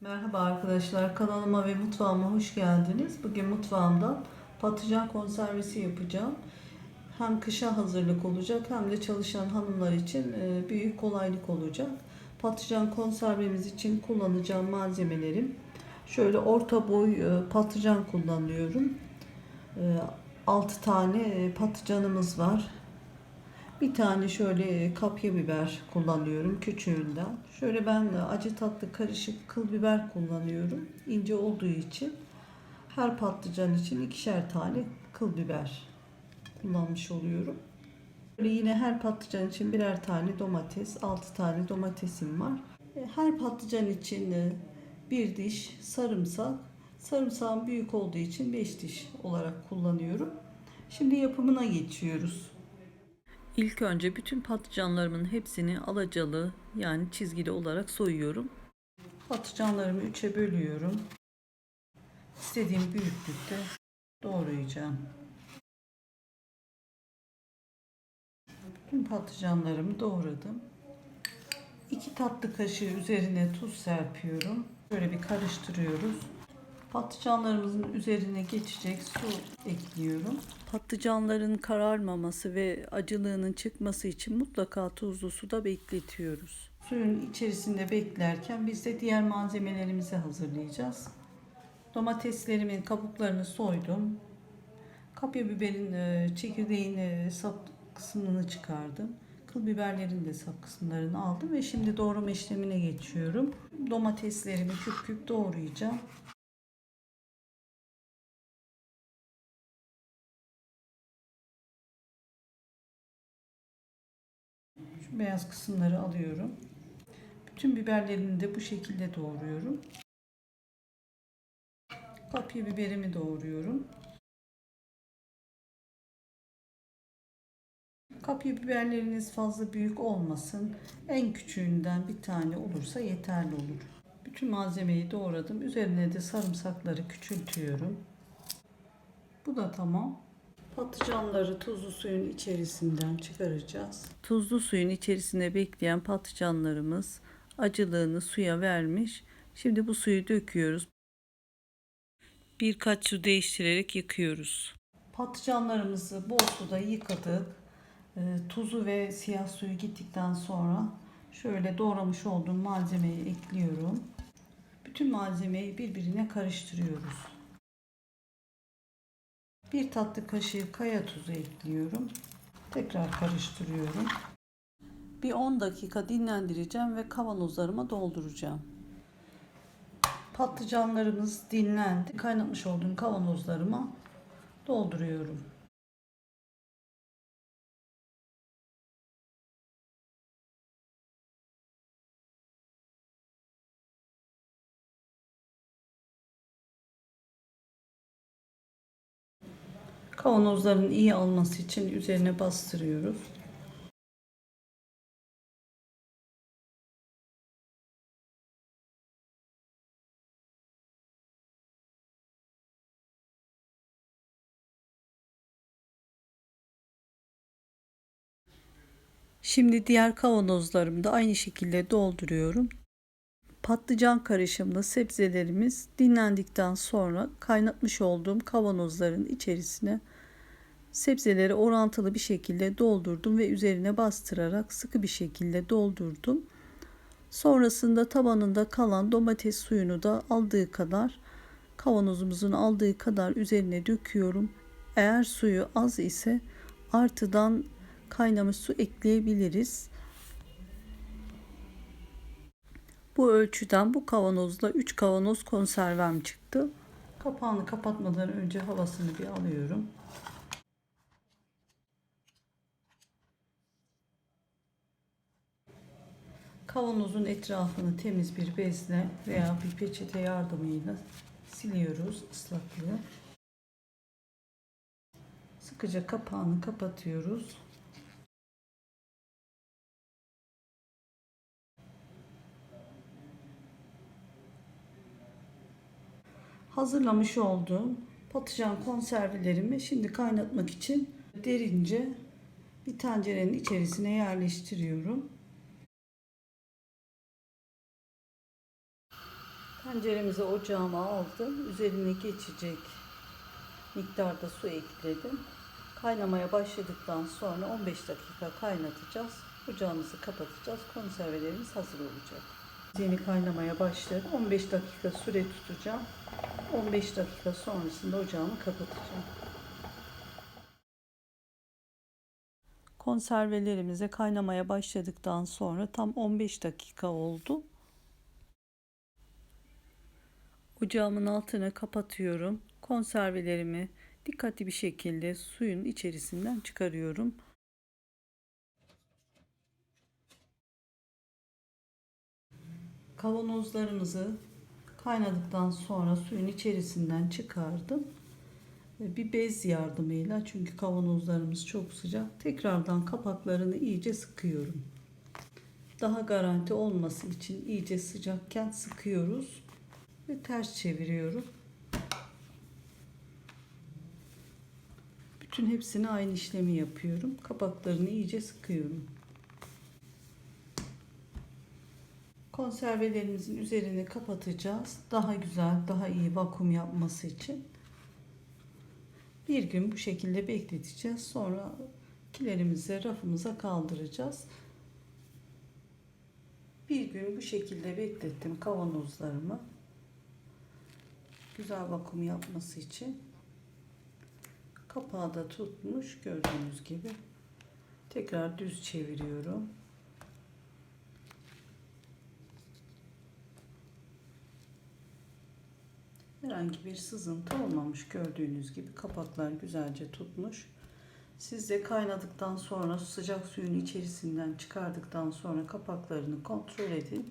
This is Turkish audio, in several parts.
Merhaba arkadaşlar kanalıma ve mutfağıma hoş geldiniz. Bugün mutfağımdan patlıcan konservesi yapacağım. Hem kışa hazırlık olacak hem de çalışan hanımlar için e, büyük kolaylık olacak. Patlıcan konservemiz için kullanacağım malzemelerim. Şöyle orta boy e, patlıcan kullanıyorum. 6 tane e, patlıcanımız var. Bir tane şöyle kapya biber kullanıyorum küçüğünden. Şöyle ben acı tatlı karışık kıl biber kullanıyorum. ince olduğu için. Her patlıcan için ikişer tane kıl biber kullanmış oluyorum. Böyle yine her patlıcan için birer tane domates, 6 tane domatesim var. E, Her patlıcan için e, bir diş sarımsak. Sarımsağım büyük olduğu için 5 diş olarak kullanıyorum. Şimdi yapımına geçiyoruz. İlk önce bütün patlıcanlarımın hepsini alacalı yani çizgili olarak soyuyorum. Patlıcanlarımı üçe bölüyorum. İstediğim büyüklükte doğrayacağım. Bütün patlıcanlarımı doğradım. 2 tatlı kaşığı üzerine tuz serpiyorum. Böyle bir karıştırıyoruz. Patlıcanlarımızın üzerine geçecek su ekliyorum. Patlıcanların kararmaması ve acılığının çıkması için mutlaka tuzlu suda bekletiyoruz. Suyun içerisinde beklerken biz de diğer malzemelerimizi hazırlayacağız. Domateslerimin kabuklarını soydum. Kapya biberin e, çekirdeğin e, sap kısmını çıkardım. Kıl biberlerin de sap kısımlarını aldım ve şimdi doğrama işlemine geçiyorum. Domateslerimi küp küp doğrayacağım. Şu beyaz kısımları alıyorum. Bütün biberlerini de bu şekilde doğruyorum. Kapya biberimi doğruyorum. Kapya biberleriniz fazla büyük olmasın. En küçüğünden bir tane olursa yeterli olur. Bütün malzemeyi doğradım. Üzerine de sarımsakları küçültüyorum. Bu da tamam. Patlıcanları tuzlu suyun içerisinden çıkaracağız. Tuzlu suyun içerisinde bekleyen patlıcanlarımız acılığını suya vermiş. Şimdi bu suyu döküyoruz. Birkaç su değiştirerek yıkıyoruz. Patlıcanlarımızı bol suda yıkadık. E, tuzu ve siyah suyu gittikten sonra şöyle doğramış olduğum malzemeyi ekliyorum. Bütün malzemeyi birbirine karıştırıyoruz. Bir tatlı kaşığı kaya tuzu ekliyorum. Tekrar karıştırıyorum. Bir 10 dakika dinlendireceğim ve kavanozlarıma dolduracağım. Patlıcanlarımız dinlendi. Kaynatmış olduğum kavanozlarıma dolduruyorum. Kavanozların iyi alması için üzerine bastırıyoruz. Şimdi diğer kavanozlarımı da aynı şekilde dolduruyorum. Patlıcan karışımlı sebzelerimiz dinlendikten sonra kaynatmış olduğum kavanozların içerisine sebzeleri orantılı bir şekilde doldurdum ve üzerine bastırarak sıkı bir şekilde doldurdum. Sonrasında tabanında kalan domates suyunu da aldığı kadar kavanozumuzun aldığı kadar üzerine döküyorum. Eğer suyu az ise artıdan kaynamış su ekleyebiliriz. Bu ölçüden bu kavanozda 3 kavanoz konservem çıktı. Kapağını kapatmadan önce havasını bir alıyorum. Kavanozun etrafını temiz bir bezle veya bir peçete yardımıyla siliyoruz ıslaklığı. Sıkıca kapağını kapatıyoruz. Hazırlamış olduğum patlıcan konservelerimi şimdi kaynatmak için derince bir tencerenin içerisine yerleştiriyorum. Tenceremizi ocağıma aldım. Üzerine geçecek miktarda su ekledim. Kaynamaya başladıktan sonra 15 dakika kaynatacağız. Ocağımızı kapatacağız. Konservelerimiz hazır olacak. Yeni kaynamaya başladı. 15 dakika süre tutacağım. 15 dakika sonrasında ocağımı kapatacağım. Konservelerimize kaynamaya başladıktan sonra tam 15 dakika oldu. Ocağımın altını kapatıyorum. Konservelerimi dikkatli bir şekilde suyun içerisinden çıkarıyorum. Kavanozlarımızı kaynadıktan sonra suyun içerisinden çıkardım. Bir bez yardımıyla çünkü kavanozlarımız çok sıcak. Tekrardan kapaklarını iyice sıkıyorum. Daha garanti olması için iyice sıcakken sıkıyoruz ve ters çeviriyorum. Bütün hepsini aynı işlemi yapıyorum. Kapaklarını iyice sıkıyorum. Konservelerimizin üzerini kapatacağız. Daha güzel, daha iyi vakum yapması için. Bir gün bu şekilde bekleteceğiz. Sonra kilerimizi rafımıza kaldıracağız. Bir gün bu şekilde beklettim kavanozlarımı. Güzel vakum yapması için. Kapağı da tutmuş gördüğünüz gibi. Tekrar düz çeviriyorum. Herhangi bir sızıntı olmamış gördüğünüz gibi kapaklar güzelce tutmuş. Siz de kaynadıktan sonra sıcak suyun içerisinden çıkardıktan sonra kapaklarını kontrol edin.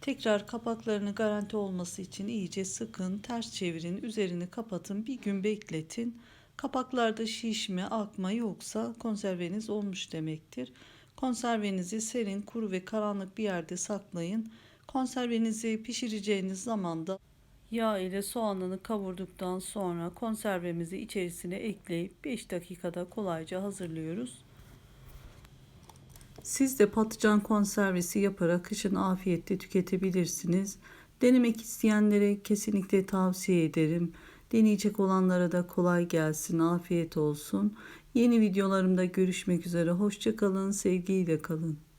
Tekrar kapaklarını garanti olması için iyice sıkın, ters çevirin, üzerini kapatın, bir gün bekletin. Kapaklarda şişme, akma yoksa konserveniz olmuş demektir. Konservenizi serin, kuru ve karanlık bir yerde saklayın. Konservenizi pişireceğiniz zaman da Yağ ile soğanını kavurduktan sonra konservemizi içerisine ekleyip 5 dakikada kolayca hazırlıyoruz. Siz de patlıcan konservesi yaparak kışın afiyetle tüketebilirsiniz. Denemek isteyenlere kesinlikle tavsiye ederim. Deneyecek olanlara da kolay gelsin, afiyet olsun. Yeni videolarımda görüşmek üzere. Hoşçakalın, sevgiyle kalın.